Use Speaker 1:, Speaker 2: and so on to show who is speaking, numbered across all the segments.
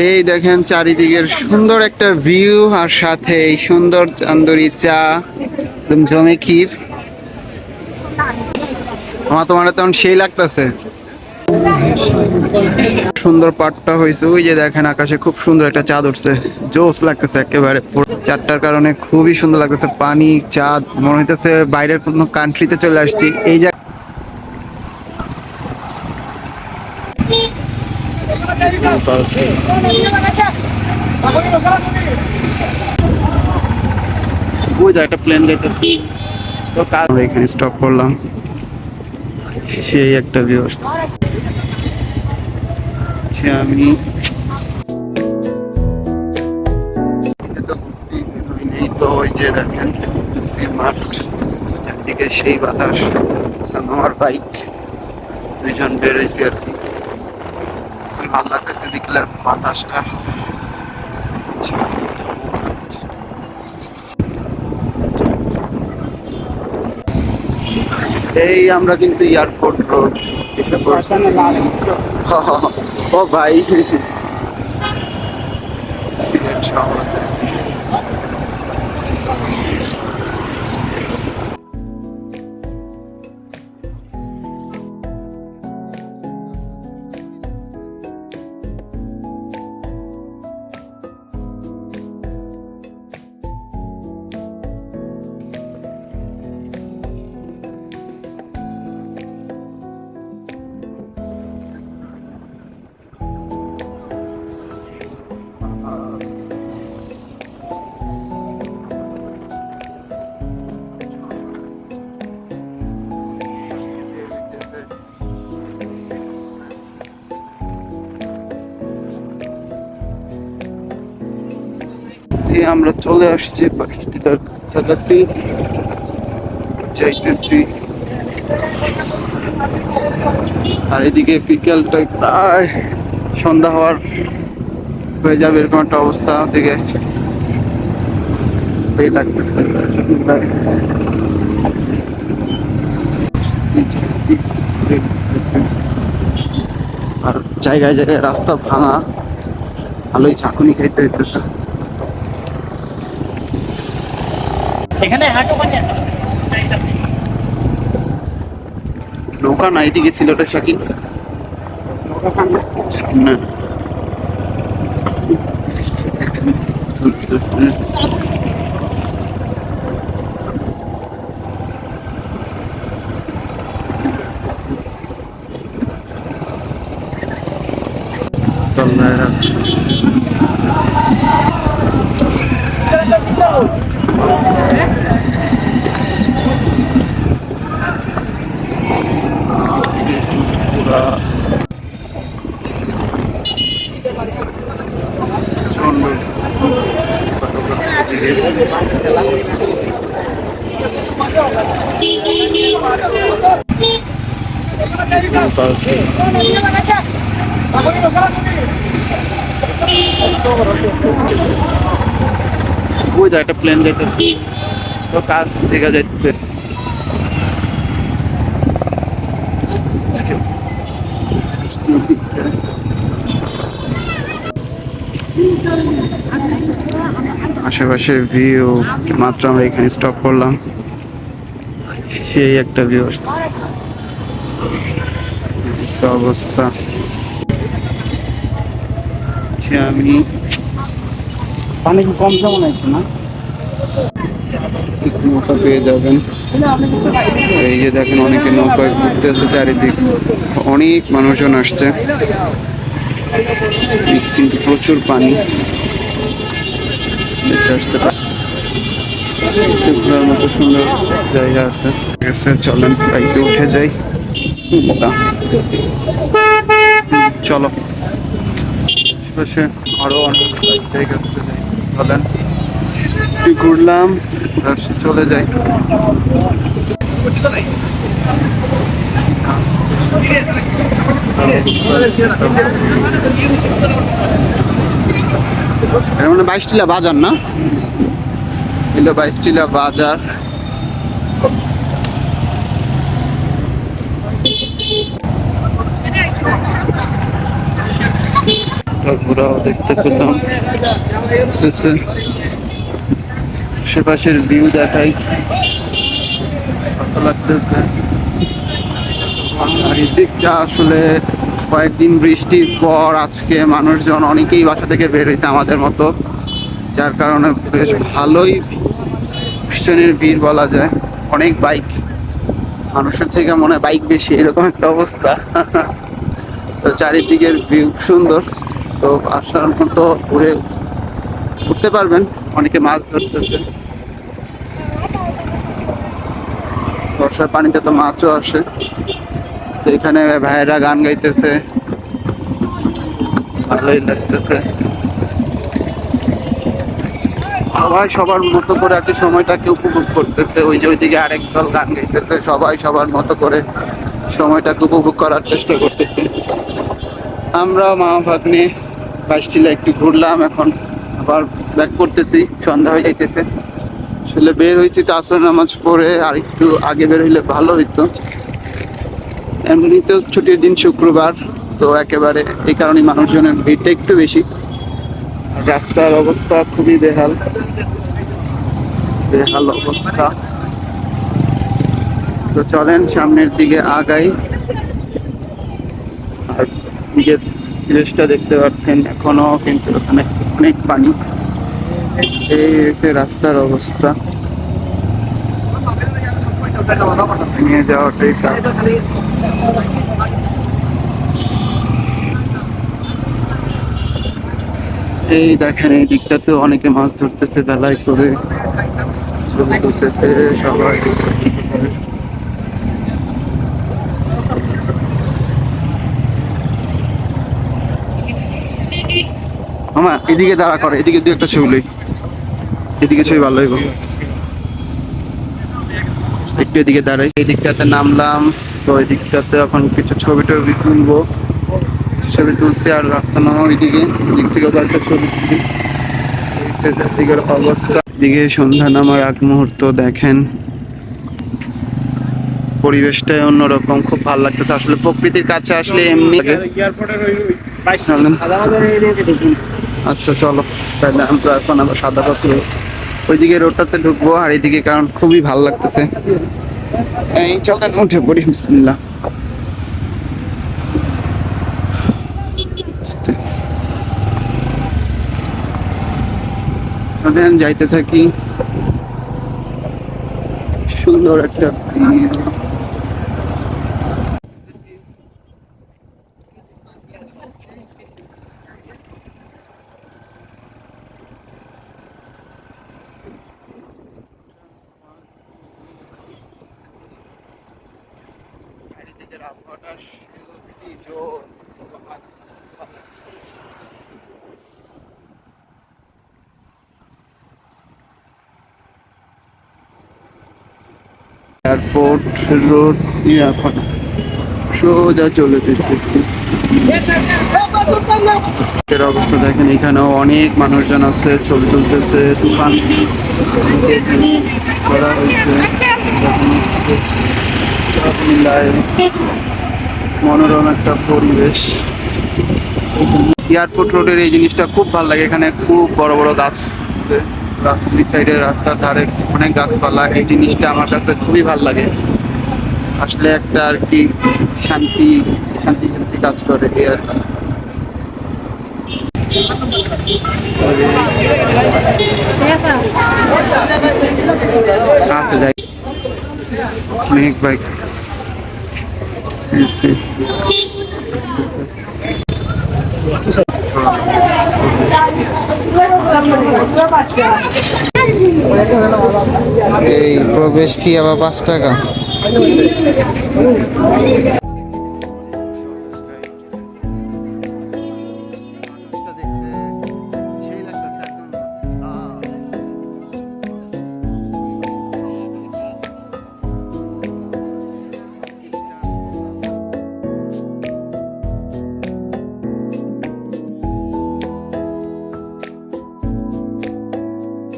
Speaker 1: এই দেখেন চারিদিকের সুন্দর একটা ভিউ আর সাথে এই সুন্দর চান্দরি চা, একদম জমে ক্ষীর। আমার তোমার তেমন সেই লাগতেছে। সুন্দর পাটটা হয়েছে, ওই যে দেখেন আকাশে খুব সুন্দর একটা চাঁদ উঠছে। জোস লাগতেছে একেবারে চারটার কারণে খুবই সুন্দর লাগতেছে, পানি, চাঁদ, মনে হইতেছে বাইরের কোনো কান্ট্রিতে চলে আসছি। এই জায়গা ওই একটা প্লেন তো কাজ এখানে স্টপ করলাম। সেই একটা ভিউ আসতেছে। আমি তো ওই যে দেখেন চারদিকে সেই বাতাস। আমার বাইক দুইজন বেরোইছি আর কি। ভালো লাগতেছে বিকেলের বাতাসটা এই আমরা কিন্তু এয়ারপোর্ট রোড এসে পড়ছি। ও ভাই। যে আমরা চলে আসছি পাখিটার কাছাকাছি যাইতেছি। আর এদিকে বিকেলটা প্রায় সন্ধ্যা হওয়ার হয়ে যাবে এরকম একটা অবস্থা এই লাগতেছে আর জায়গায় জায়গায় রাস্তা ভাঙা, ভালোই ঝাঁকুনি খাইতে হইতেছে।
Speaker 2: এখানে হাঁটু পানি আছে।
Speaker 1: নৌকা না এদিকে ছিল ওটা শাকিল? সামনে। ওই তো একটা প্লেন যাইতেছে। তো কাজ দেখা যাইতেছে। আশেপাশের ভিউ মাত্র আমরা এখানে স্টপ করলাম। সেই একটা ভিউ আসতেছে। অবস্থা। আমি
Speaker 2: পানি কম কেমন আছে না?
Speaker 1: নৌকা পেয়ে যাবেন। এই যে দেখেন অনেকে নৌকায় ঘুরতেছে, চারিদিক অনেক মানুষজন আসছে। কিন্তু প্রচুর পানি। আসতে মতো সুন্দর জায়গা আছে। চলেন, বাইকে উঠে যাই। চলো। আরও অনেক জায়গা ঘুরলাম, আর চলে যাই। মানে বাইশ টিলা বাজার না? এলো বাইশ টিলা বাজার। ঘোরাও দেখতে পেলাম। আশেপাশের ভিউ দেখাই। দিকটা আসলে কয়েকদিন বৃষ্টির পর আজকে মানুষজন অনেকেই বাসা থেকে বের হয়েছে আমাদের মতো, যার কারণে বেশ ভালোই শ্রেণির ভিড় বলা যায়। অনেক বাইক মানুষের থেকে মনে হয় বাইক বেশি, এরকম একটা অবস্থা। তো চারিদিকের ভিউ সুন্দর। তো আসার মতো ঘুরে ঘুরতে পারবেন। অনেকে মাছ ধরতেছে। বর্ষার পানিতে তো মাছও আসে। এখানে ভাইয়েরা গান গাইতেছে। ভালোই লাগতেছে। সবাই সবার মতো করে আর কি সময়টাকে উপভোগ করতেছে। ওই যে ওইদিকে আরেক দল গান গাইতেছে। সবাই সবার মতো করে সময়টাকে উপভোগ করার চেষ্টা করতেছে। আমরা মা ভাগ্নে বাইশটিলা একটু ঘুরলাম। এখন আবার ব্যাক করতেছি। সন্ধ্যা হয়ে যাইতেছে। আসলে বের হয়েছি তো আসর নামাজ পড়ে আর একটু আগে বের হইলে ভালো হইতো। এমনিতেও ছুটির দিন শুক্রবার, তো একেবারে এই কারণে মানুষজনের ভিড়টা একটু বেশি। রাস্তার অবস্থা খুবই বেহাল। বেহাল অবস্থা। তো চলেন, সামনের দিকে আগাই। আর দিকে জিনিসটা দেখতে পাচ্ছেন এখনও, কিন্তু ওখানে অনেক পানি। এই রাস্তার অবস্থা। নিয়ে এই দেখেন, এই দিকটাতে অনেকে মাছ ধরতেছে, বেলায় করে ছবি তুলতেছে, সবাই। মামা, এদিকে দাঁড়া করে, এদিকে দু একটা ছবি এদিকে ছবি ভালো হইব। একটু এদিকে দাঁড়াই। এই দিকটাতে নামলাম তো এই দিকটাতে এখন কিছু ছবি টবি তুলবো। ছবি তুলছি আর রাস্তা নামা ওইদিকে দিক থেকে একটা ছবি তুলি। দিকের অবস্থা। দিকে সন্ধ্যা নামার আগ মুহূর্ত দেখেন। পরিবেশটাই অন্যরকম খুব ভালো লাগতেছে। আসলে প্রকৃতির কাছে আসলে এমনি আচ্ছা চলো। তাহলে আমরা এখন আবার সাদা পাত্র ওইদিকে রোডটাতে ঢুকবো আর এইদিকে কারণ খুবই ভালো লাগতেছে। এই, চলেন, উঠে পড়ি বিসমিল্লা যাইতে থাকি। সুন্দর একটা এয়ারপোর্ট রোড দিয়ে সোজা চলে যেতেছি। এর অবস্থা দেখেন, এখানেও অনেক মানুষজন আছে, ছবি তুলতেছে দোকান করা হয়েছে। মনোরম একটা পরিবেশ। এয়ারপোর্ট রোডের এই জিনিসটা খুব ভালো লাগে। এখানে খুব বড় বড় গাছ দুই সাইডে রাস্তার ধারে অনেক গাছপালা। এই জিনিসটা আমার কাছে খুবই ভালো লাগে। আসলে একটা আর কি শান্তি শান্তি শান্তি কাজ করে এই আর কি। কাছে যাই। অনেক বাইক এই প্রবেশ ফি আবার পাঁচ টাকা।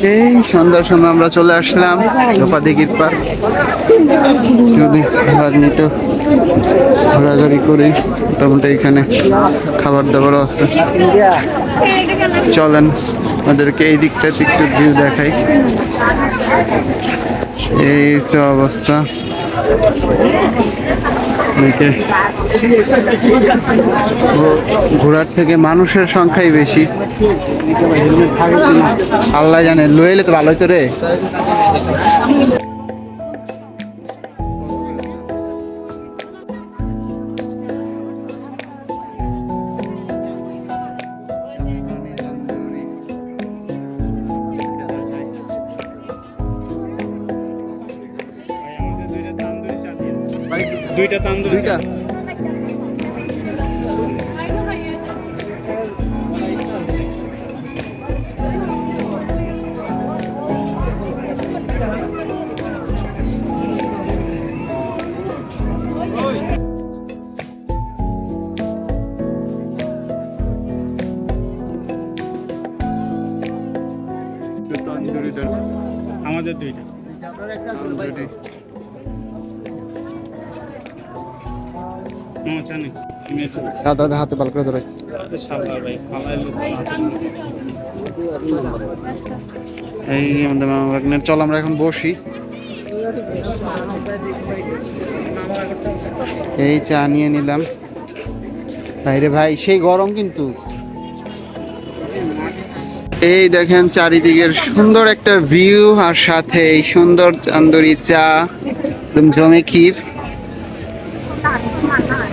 Speaker 1: এই সন্ধ্যার সময় আমরা চলে আসলাম চোপা দিঘির পার যদি ঘোরাঘুরি করি, মোটামুটি এখানে খাবার দাবারও আছে। চলেন, ওদেরকে এই দিকটাতে একটু ভিউ দেখাই। এই সব অবস্থা। এদিকে ঘো- ঘোরার থেকে মানুষের সংখ্যাই বেশি। আল্লাহ জানে লোয়েলে তো ভালো হইতো রে।
Speaker 2: দুইটা তান্দুরি
Speaker 1: দুইটা? দাদাদের হাতে ভালো করে ধরেছ এই আমাদের মামা ভাগ্নের চল আমরা এখন বসি। এই চা নিয়ে নিলাম। ভাইরে ভাই সেই গরম কিন্তু। এই দেখেন চারিদিকের সুন্দর একটা ভিউ আর সাথে এই সুন্দর চান্দরি চা একদম জমে ক্ষীর।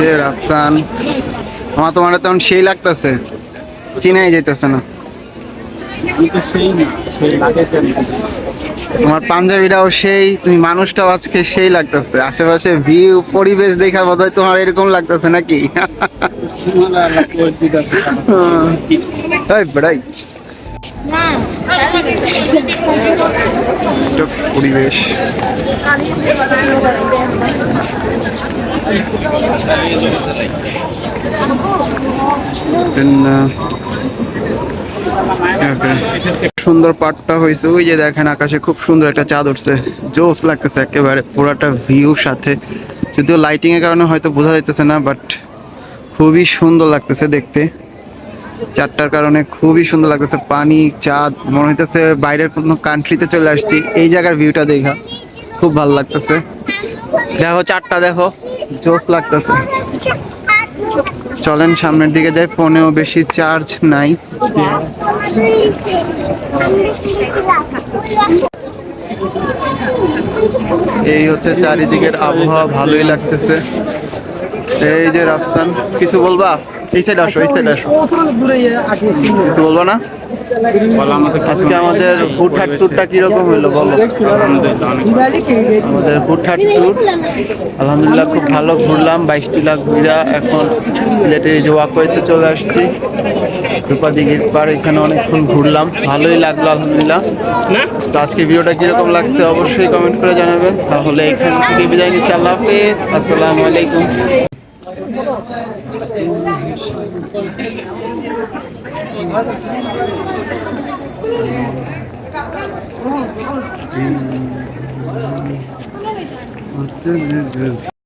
Speaker 1: যে রাফসান আমার তোমার তেমন সেই লাগতেছে। চিনাই যাইতেছে না।
Speaker 2: কিন্তু সেই না সেই লাগাইতে
Speaker 1: তোমার পাঞ্জাবিটাও সেই তুমি মানুষটাও আজকে সেই লাগতেছে। আশেপাশে ভিউ পরিবেশ দেখা বোধ হয় তোমার এরকম লাগতেছে নাকি? বেড়াই। পরিবেশ। Uh. সুন্দর পাটটা হয়েছে। ওই যে দেখেন আকাশে খুব সুন্দর একটা চাঁদ উঠছে। জোস লাগতেছে একেবারে, পুরাটা ভিউ সাথে। যদিও লাইটিং এর কারণে হয়তো বোঝা যাইতেছে না বাট খুবই সুন্দর লাগতেছে দেখতে। চারটার কারণে খুবই সুন্দর লাগতেছে। পানি, চাঁদ, মনে হইতেছে বাইরের কোনো কান্ট্রিতে চলে আসছি। এই জায়গার ভিউটা দেখা, খুব ভালো লাগতেছে। দেখো, চারটা দেখো, জোস লাগতেছে। চলেন সামনের দিকে যাই, ফোনেও বেশি চার্জ নাই। এই হচ্ছে চারিদিকের আবহাওয়া, ভালোই লাগতেছে। এই যে রাফসান, কিছু বলবা? এই সাইড আসো, এই সাইড আসো। কিছু বলব না? আজকে আমাদের হুটহাট ট্যুরটা কীরকম হলো বলো? আমাদের হুটহাট ট্যুর আলহামদুলিল্লাহ খুব ভালো, ঘুরলাম বাইশটি লাখ ঘুরা, এখন সিলেটের এই যে ওয়াকওয়েতে চলে আসছি। রূপা দিঘির পার, এখানে অনেকক্ষণ ঘুরলাম, ভালোই লাগল, আলহামদুলিল্লাহ। তো আজকে ভিডিওটা কীরকম লাগছে অবশ্যই কমেন্ট করে জানাবেন। তাহলে এখান থেকে বিদায় নিচ্ছি, আল্লাহ হাফিজ, আসসালামু আলাইকুম। 어떤 일들